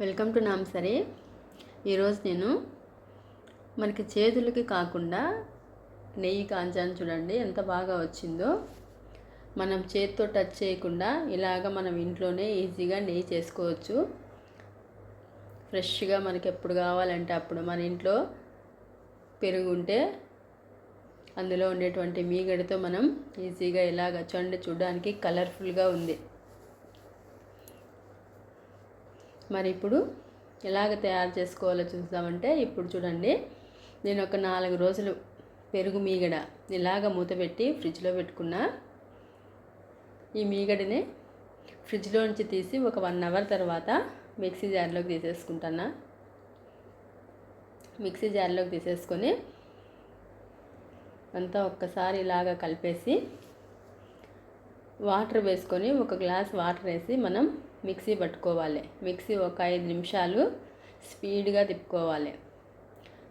Welcome to నామ్సరీ. ఈరోజు నేను మనకి చేతులకి కాకుండా నెయ్యి కాంచాను చూడండి ఎంత బాగా వచ్చిందో. మనం చేతితో టచ్ చేయకుండా ఇలాగ మనం ఇంట్లోనే ఈజీగా నెయ్యి చేసుకోవచ్చు. ఫ్రెష్గా మనకి ఎప్పుడు కావాలంటే అప్పుడు మన ఇంట్లో పెరుగు ఉంటే అందులో ఉండేటువంటి మీగడతో మనం ఈజీగా ఇలాగ చూడండి చూడడానికి కలర్ఫుల్గా ఉంది. మరి ఇప్పుడు ఎలాగ తయారు చేసుకోవాలో చూద్దామంటే ఇప్పుడు చూడండి. నేను ఒక నాలుగు రోజులు పెరుగు మీగడ ఇలాగ మూత పెట్టి ఫ్రిడ్జ్లో పెట్టుకున్నా ఈ మీగడని ఫ్రిడ్జ్లో నుంచి తీసి ఒక వన్ అవర్ తర్వాత మిక్సీ జార్లోకి తీసేసుకుంటాను? మిక్సీ జార్లోకి తీసేసుకొని అంతా ఒక్కసారి ఇలాగ కలిపేసి వాటర్ వేసుకొని ఒక గ్లాస్ వాటర్ వేసి మనం మిక్సీ పట్టుకోవాలి. మిక్సీ ఒక ఐదు నిమిషాలు స్పీడ్గా తిప్పుకోవాలి.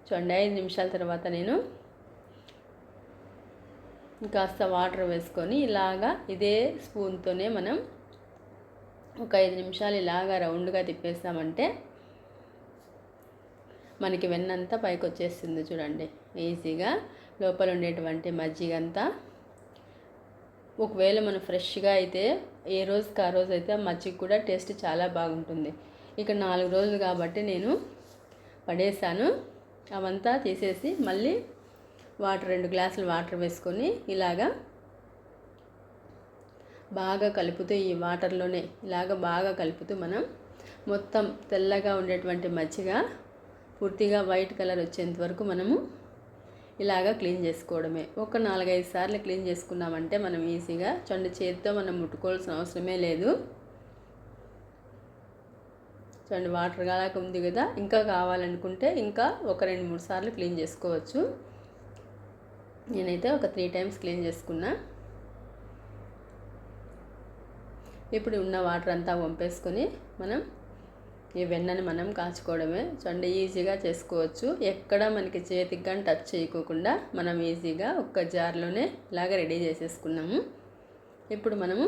చూడండి ఐదు నిమిషాల తర్వాత నేను కాస్త వాటర్ వేసుకొని ఇలాగా ఇదే స్పూన్తోనే మనం ఒక ఐదు నిమిషాలు ఇలాగా రౌండ్గా తిప్పేస్తామంటే మనకి వెన్నంతా పైకి వచ్చేస్తుంది చూడండి. ఈజీగా లోపల ఉండేటువంటి మజ్జిగ అంతా ఒకవేళ మనం ఫ్రెష్గా అయితే ఏ రోజుకి ఆ రోజు అయితే మజ్జిగ కూడా టేస్ట్ చాలా బాగుంటుంది. ఇక నాలుగు రోజులు కాబట్టి నేను పడేసాను. అవంతా తీసేసి మళ్ళీ వాటర్ రెండు గ్లాసులు వాటర్ వేసుకొని ఇలాగా బాగా కలుపుతూ ఈ వాటర్లోనే ఇలాగ బాగా కలుపుతూ మనం మొత్తం తెల్లగా ఉండేటువంటి మజ్జిగ పూర్తిగా వైట్ కలర్ వచ్చేంత వరకు మనము ఇలాగా క్లీన్ చేసుకోవడమే. ఒక నాలుగైదు సార్లు క్లీన్ చేసుకున్నామంటే మనం ఈజీగా చండి చేతితో మనం ముట్టుకోవాల్సిన అవసరమే లేదు. చూడండి వాటర్ కాలాక ఉంది కదా ఇంకా కావాలనుకుంటే ఇంకా ఒక రెండు మూడు సార్లు క్లీన్ చేసుకోవచ్చు. నేనైతే ఒక త్రీ టైమ్స్ క్లీన్ చేసుకున్నా. ఇప్పుడు ఉన్న వాటర్ అంతా వంపేసుకొని మనం ఈ వెన్నని మనం కాచుకోవడమే. చూడండి ఈజీగా చేసుకోవచ్చు. ఎక్కడ మనకి చేతికి కానీ టచ్ చేయకోకుండా మనం ఈజీగా ఒక్క జార్లోనే ఇలాగ రెడీ చేసేసుకున్నాము. ఇప్పుడు మనము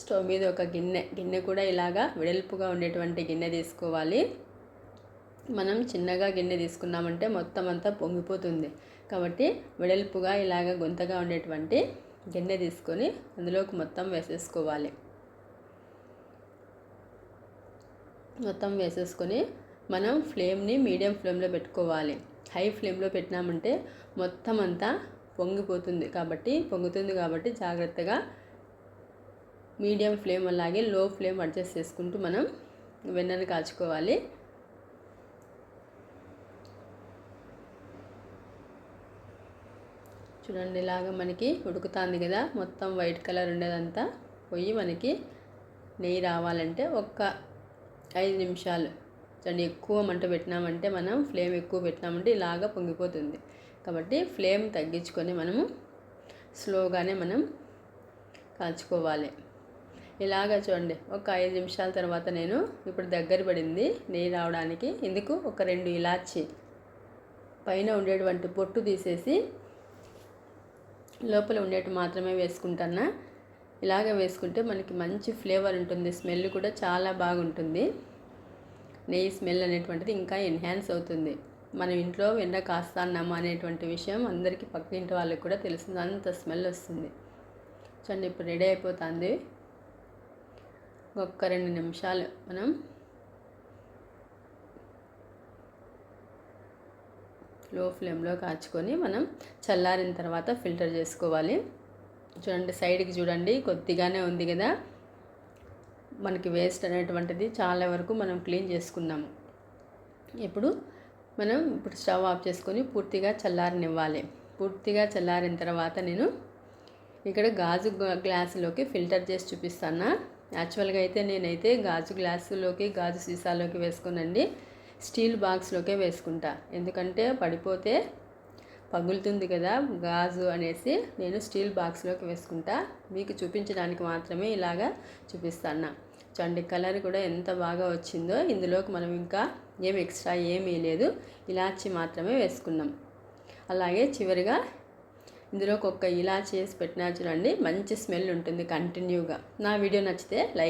స్టవ్ మీద ఒక గిన్నె గిన్నె కూడా ఇలాగా వెడల్పుగా ఉండేటువంటి గిన్నె తీసుకోవాలి. మనం చిన్నగా గిన్నె తీసుకున్నామంటే మొత్తం అంతా పొంగిపోతుంది. కాబట్టి వెడల్పుగా ఇలాగ గుంతగా ఉండేటువంటి గిన్నె తీసుకొని అందులోకి మొత్తం వేసేసుకోవాలి. మొత్తం వేసేసుకొని మనం ఫ్లేమ్ని మీడియం ఫ్లేమ్లో పెట్టుకోవాలి. హై ఫ్లేమ్లో పెట్టినామంటే మొత్తం అంతా పొంగిపోతుంది కాబట్టి పొంగుతుంది కాబట్టి జాగ్రత్తగా మీడియం ఫ్లేమ్ అలాగే లో ఫ్లేమ్ అడ్జస్ట్ చేసుకుంటూ మనం వెన్నను కాచుకోవాలి చూడండి ఇలాగా మనకి ఉడుకుతుంది కదా మొత్తం వైట్ కలర్ ఉండేదంతా పోయి మనకి నెయ్యి రావాలంటే ఒక్క ఐదు నిమిషాలు. చూడండి ఎక్కువ మంట పెట్టినామంటే మనం ఫ్లేమ్ ఎక్కువ పెట్టినామంటే ఇలాగ పొంగిపోతుంది. కాబట్టి ఫ్లేమ్ తగ్గించుకొని మనము స్లోగానే మనం కాల్చుకోవాలి. ఇలాగ చూడండి ఒక ఐదు నిమిషాల తర్వాత నేను ఇప్పుడు దగ్గర పడింది నెయ్యి రావడానికి. ఇందుకు ఒక రెండు ఇలాచి పైన ఉండేటువంటి పొట్టు తీసేసి లోపల ఉండేటి మాత్రమే వేసుకుంటాను ఇలాగ వేసుకుంటే మనకి మంచి ఫ్లేవర్ ఉంటుంది. స్మెల్ కూడా చాలా బాగుంటుంది. నెయ్యి స్మెల్ అనేటువంటిది ఇంకా ఎన్హాన్స్ అవుతుంది. మనం ఇంట్లో వెన్న కాస్తాన్నాము అనేటువంటి విషయం అందరికీ పక్కింటి వాళ్ళకి కూడా తెలుస్తుంది అంత స్మెల్ వస్తుంది. చూడండి ఇప్పుడు రెడీ అయిపోతుంది. ఒక్క రెండు నిమిషాలు మనం లో ఫ్లేమ్లో కాచుకొని మనం చల్లారిన తర్వాత ఫిల్టర్ చేసుకోవాలి. చూడండి సైడ్కి చూడండి కొద్దిగానే ఉంది కదా. మనకి వేస్ట్ అనేటువంటిది చాలా వరకు మనం క్లీన్ చేసుకున్నాము ఇప్పుడు మనం ఇప్పుడు స్టవ్ ఆఫ్ చేసుకొని పూర్తిగా చల్లారనివ్వాలి. పూర్తిగా చల్లారిన తర్వాత నేను ఇక్కడ గాజు గ్లాసులోకి ఫిల్టర్ చేసి చూపిస్తాను. యాక్చువల్గా అయితే నేనైతే గాజు గ్లాసులోకి గాజు సీసాలోకి వేసుకునండి. స్టీల్ బాక్స్లోకే వేసుకుంటా. ఎందుకంటే పడిపోతే పగులుతుంది కదా గాజు అనేసి నేను స్టీల్ బాక్స్లోకి వేసుకుంటా. మీకు చూపించడానికి మాత్రమే ఇలాగా చూపిస్తాను చూడండి కలర్ కూడా ఎంత బాగా వచ్చిందో ఇందులోకి మనం ఇంకా ఏం ఎక్స్ట్రా ఏమీ లేదు. ఇలాచి మాత్రమే వేసుకున్నాం. అలాగే చివరిగా ఇందులోకి ఒక ఇలాచి వేసి పెట్టినా చూడండి మంచి స్మెల్ ఉంటుంది కంటిన్యూగా. నా వీడియో నచ్చితే లైక్